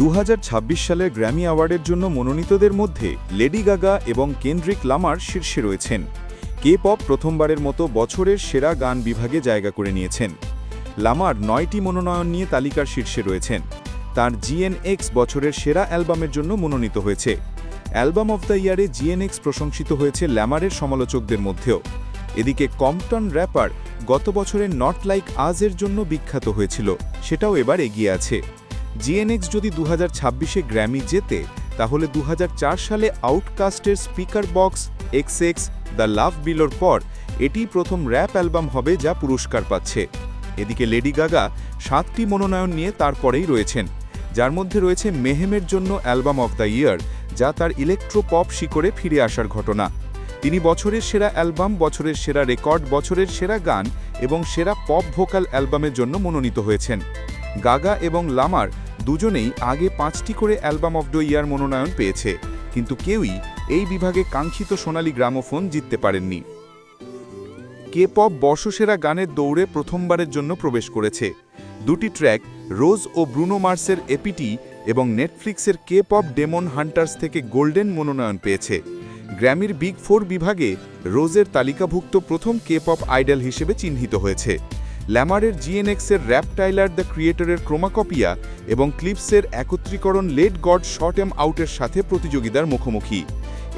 দু হাজার ছাব্বিশ সালের গ্র্যামি অ্যাওয়ার্ডের জন্য মনোনীতদের মধ্যে লেডি গাগা এবং কেন্দ্রিক লামার শীর্ষে রয়েছেন। কে পপ প্রথমবারের মতো বছরের সেরা গান বিভাগে জায়গা করে নিয়েছেন। লামার নয়টি মনোনয়ন নিয়ে তালিকার শীর্ষে রয়েছেন। তার জিএনএক্স বছরের সেরা অ্যালবামের জন্য মনোনীত হয়েছে। অ্যালবাম অফ দ্য ইয়ারে জিএনএক্স প্রশংসিত হয়েছে ল্যামারের সমালোচকদের মধ্যেও। এদিকে কম্পটন র্যাপার গত বছরের নট লাইক আজের জন্য বিখ্যাত হয়েছিল, সেটাও এবার এগিয়ে আছে। জিএনএক্স যদি দু হাজার গ্র্যামি জেতে, তাহলে দু হাজার চার সালে আউটকাস্টের speaker box x x the love বিলোর পর এটি প্রথম র্যাপ অ্যালবাম হবে যা পুরস্কার পাচ্ছে। এদিকে লেডি গাগা সাতটি মনোনয়ন নিয়ে তারপরেই রয়েছেন, যার মধ্যে রয়েছে মেহেমের জন্য অ্যালবাম অফ দ্য ইয়ার, যা তার ইলেকট্রো পপ শিকড়ে ফিরে আসার ঘটনা। তিনি বছরের সেরা অ্যালবাম, বছরের সেরা রেকর্ড, বছরের সেরা গান এবং সেরা পপ ভোকাল অ্যালবামের জন্য মনোনীত হয়েছেন। গাগা এবং লামার দুজনেই আগে পাঁচটি করে অ্যালবাম অফ দ্য ইয়ার মনোনয়ন পেয়েছে, কিন্তু কেউই এই বিভাগে কাঙ্ক্ষিত সোনালী গ্রামোফোন জিততে পারেননি। কে পপ বর্ষসেরা গানের দৌড়ে প্রথমবারের জন্য প্রবেশ করেছে। দুটি ট্র্যাক, রোজ ও ব্রুনো মার্সের এপিটি এবং নেটফ্লিক্সের কে পপ ডেমন হান্টার্স থেকে গোল্ডেন মনোনয়ন পেয়েছে। গ্র্যামির বিগ ফোর বিভাগে রোজের তালিকাভুক্ত প্রথম কে পপ আইডল হিসেবে চিহ্নিত হয়েছে। ল্যামারের জিএনএক্সের র্যাপ টাইলার দ্য ক্রিয়েটরের ক্রোমাকপিয়া এবং ক্লিপসের একত্রীকরণ লেট গড শর্ট এম আউটের সাথে প্রতিযোগিতার মুখোমুখি।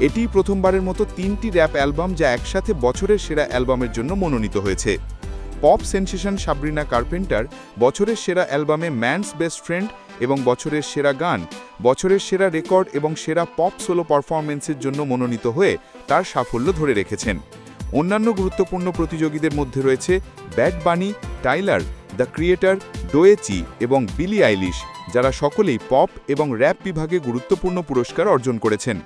এটি প্রথমবারের মতো তিনটি র্যাপ অ্যালবাম যা একসাথে বছরের সেরা অ্যালবামের জন্য মনোনীত হয়েছে। পপ সেনসেশন সাবরিনা কার্পেন্টার বছরের সেরা অ্যালবামে ম্যানস বেস্ট ফ্রেন্ড এবং বছরের সেরা গান, বছরের সেরা রেকর্ড এবং সেরা পপ সোলো পারফরমেন্সের জন্য মনোনীত হয়ে তার সাফল্য ধরে রেখেছেন। অন্যান্য গুরুত্বপূর্ণ প্রতিযোগীদের মধ্যে রয়েছে Bad Bunny Tyler, the creator, Doechii এবং বিলি আইলিশ, যারা সকলেই পপ এবং র্যাপ বিভাগে গুরুত্বপূর্ণ পুরস্কার অর্জন করেছেন।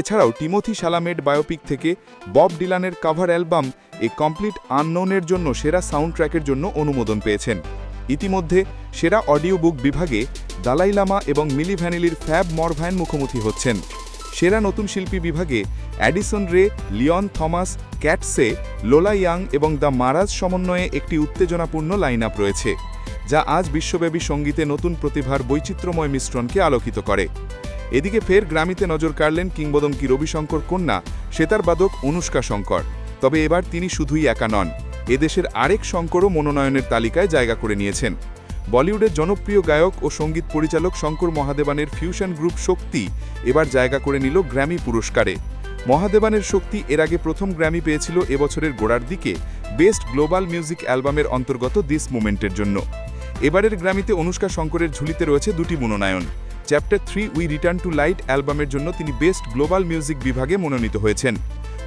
এছাড়াও টিমোথি সালামেড বায়োপিক থেকে বব ডিলানের কাভার অ্যালবাম এ কমপ্লিট আননোনের জন্য সেরা সাউন্ড ট্র্যাকের জন্য অনুমোদন পেয়েছেন। ইতিমধ্যে সেরা অডিও বুক বিভাগে দালাই লামা এবং মিলি ভ্যানিলির ফ্যাব মরভ্যান মুখোমুখি হচ্ছেন। সেরা নতুন শিল্পী বিভাগে অ্যাডিসন রে লিওন থমাস, ক্যাটসে, লোলা ইয়াং এবং দ্য মারাজ সমন্বয়ে একটি উত্তেজনাপূর্ণ লাইন রয়েছে, যা আজ বিশ্বব্যাপী সঙ্গীতে নতুন প্রতিভার বৈচিত্র্যময় মিশ্রণকে আলোকিত করে। এদিকে ফের গ্রামিতে নজর কাড়লেন কিংবদন্তি রবিশঙ্কর কন্যা, সেতার বাদক অনুষ্কা শঙ্কর। তবে এবার তিনি শুধুই একা নন, এদেশের আরেক শঙ্করও মনোনয়নের তালিকায় জায়গা করে নিয়েছেন। বলিউডের জনপ্রিয় গায়ক ও সংগীত পরিচালক শঙ্কর মহাদেবানের ফিউশন গ্রুপ শক্তি এবার জায়গা করে নিল গ্র্যামি পুরস্কারে। মহাদেবানের শক্তি এর আগে প্রথম গ্র্যামি পেয়েছিল এবছরের গোড়ার দিকে বেস্ট গ্লোবাল মিউজিক অ্যালবামের অন্তর্গত দিস মুমেন্টের জন্য। এবারের গ্র্যামিতে অনুষ্কা শঙ্করের ঝুলিতে রয়েছে দুটি মনোনয়ন। Chapter three we return to light অ্যালবামের জন্য তিনি বেস্ট গ্লোবাল মিউজিক বিভাগে মনোনীত হয়েছেন।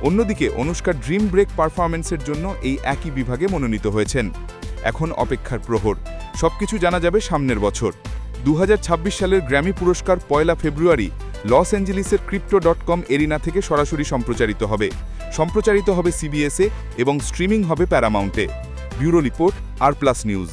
অন্যদিকে অনুষ্কা ড্রিম ব্রেক পারফরমেন্সের জন্য এই একই বিভাগে মনোনীত হয়েছেন। এখন অপেক্ষার প্রহর। সবকিছু জানা যাবে সামনের বছর। দু হাজার ছাব্বিশ সালের গ্র্যামি পুরস্কার পয়লা ফেব্রুয়ারি লস অ্যাঞ্জেলিসের ক্রিপ্টো ডট কম এরিনা থেকে সরাসরি সম্প্রচারিত হবে। সম্প্রচারিত হবে সিবিএসএ এবং স্ট্রিমিং হবে প্যারামাউন্টে bureau report R plus news.